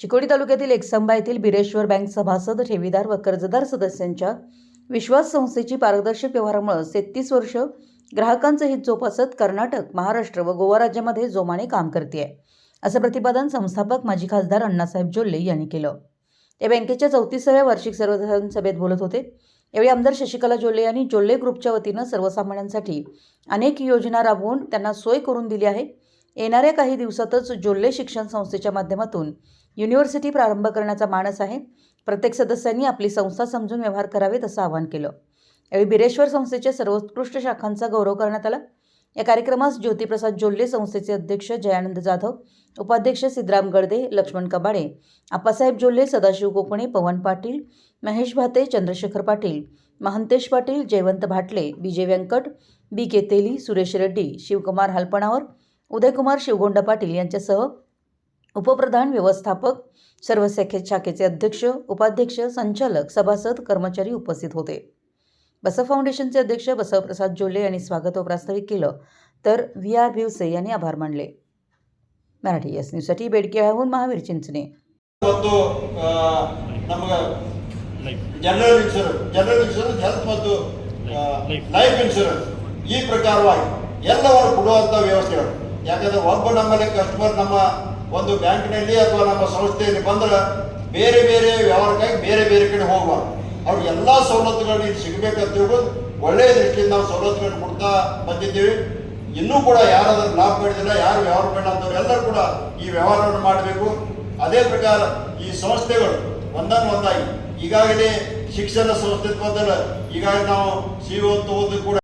चिकोडी तालुक्यातील एकसंबा येथील बिरेश्वर बँक सभासद ठेवीदार व कर्जदार सदस्यांच्या विश्वास संस्थेची पारदर्शक व्यवहारामुळे तेहतीस वर्ष ग्राहकांचं हित जोपासत कर्नाटक महाराष्ट्र व गोवा राज्यामध्ये जोमाने काम करते असं प्रतिपादन संस्थापक माजी खासदार अण्णासाहेब जोल्ले यांनी केलं. ते बँकेच्या चौतीसाव्या वार्षिक सर्वसाधारण सभेत बोलत होते. यावेळी आमदार शशिकला जोल्ले यांनी जोल्ले ग्रुपच्या वतीनं सर्वसामान्यांसाठी अनेक योजना राबवून त्यांना सोय करून दिली आहे. येणाऱ्या काही दिवसातच जोल्ले शिक्षण संस्थेच्या माध्यमातून युनिव्हर्सिटी प्रारंभ करण्याचा मानस आहे. प्रत्येक सदस्यांनी आपली संस्था समजून व्यवहार करावेत असं आवाहन केलं. यावेळी बिरेश्वर संस्थेच्या सर्वोत्कृष्ट शाखांचा गौरव करण्यात आला. या कार्यक्रमास ज्योतिप्रसाद जोल्ले संस्थेचे अध्यक्ष जयानंद जाधव उपाध्यक्ष सिद्धराम गडदे लक्ष्मण कबाडे आप्पासाहेब जोल्ले सदाशिव कोकणे पवन पाटील महेश भाते चंद्रशेखर पाटील महंतेश पाटील जयवंत भाटले विजय व्यंकट बी के तेली सुरेश रेड्डी शिवकुमार हलपणावर उदयकुमार शिवगोंडा पाटील यांच्यासह उपप्रधान व्यवस्थापक सर्व शाखे शाखेचे अध्यक्ष उपाध्यक्ष संचालक सभासद कर्मचारी उपस्थित होते बसव फाउंडेशनचे अध्यक्ष बसवप्रसाद जोल्ले यांनी स्वागत व प्रास्ताविक केलं तर व्ही आर भिवसे यांनी आभार मानले मराठी एस न्यूजसाठी बेडकेळाहून महावीर चिंचणे ಮತ್ತು ಆ, ನಮಗೆ general insurance general insurance health ಮತ್ತು ಆ, ಲೈಫ್ ಇನ್ಶೂರೆನ್ಸ್ ಈ ಪ್ರಕಾರವಾಗಿ ಎಲ್ಲವನ್ನು ಕೊಡುವಂಥ ವ್ಯವಸ್ಥೆಗಳು ಯಾಕಂದ್ರೆ ಒಬ್ಬ ನಮ್ಮಲ್ಲಿ ಕಸ್ಟಮರ್ ನಮ್ಮ ಒಂದು ಬ್ಯಾಂಕ್ನಲ್ಲಿ ಅಥವಾ ನಮ್ಮ ಸಂಸ್ಥೆಯಲ್ಲಿ ಬಂದ್ರೆ ಬೇರೆ ಬೇರೆ ವ್ಯವಹಾರಕ್ಕಾಗಿ ಬೇರೆ ಬೇರೆ ಕಡೆ ಹೋಗಬಾರ್ದು. ಅವ್ರಿಗೆ ಎಲ್ಲ ಸವಲತ್ತುಗಳನ್ನ ಇಲ್ಲಿ ಸಿಗಬೇಕಂತ ಹೇಳ್ಬೋದು ಒಳ್ಳೆಯ ದೃಷ್ಟಿಯಿಂದ ನಾವು ಸವಲತ್ತುಗಳನ್ನು ಕೊಡ್ತಾ ಬಂದಿದ್ದೀವಿ. ಇನ್ನೂ ಕೂಡ ಯಾರು ಅದನ್ನು ಲಾಭ ಮಾಡಿದಿಲ್ಲ ಯಾರು ವ್ಯವಹಾರ ಬೇಡ ಅಂತವ್ರು ಎಲ್ಲರೂ ಕೂಡ ಈ ವ್ಯವಹಾರವನ್ನು ಮಾಡಬೇಕು. ಅದೇ ಪ್ರಕಾರ ಈ ಸಂಸ್ಥೆಗಳು ಒಂದನ್ನು ಒಂದಾಗಿ. ಈಗಾಗಲೇ ಶಿಕ್ಷಣ ಸಂಸ್ಥೆ ಬಂದರೆ ಈಗಾಗಲೇ ನಾವು ಸಿ ಓ ಕೂಡ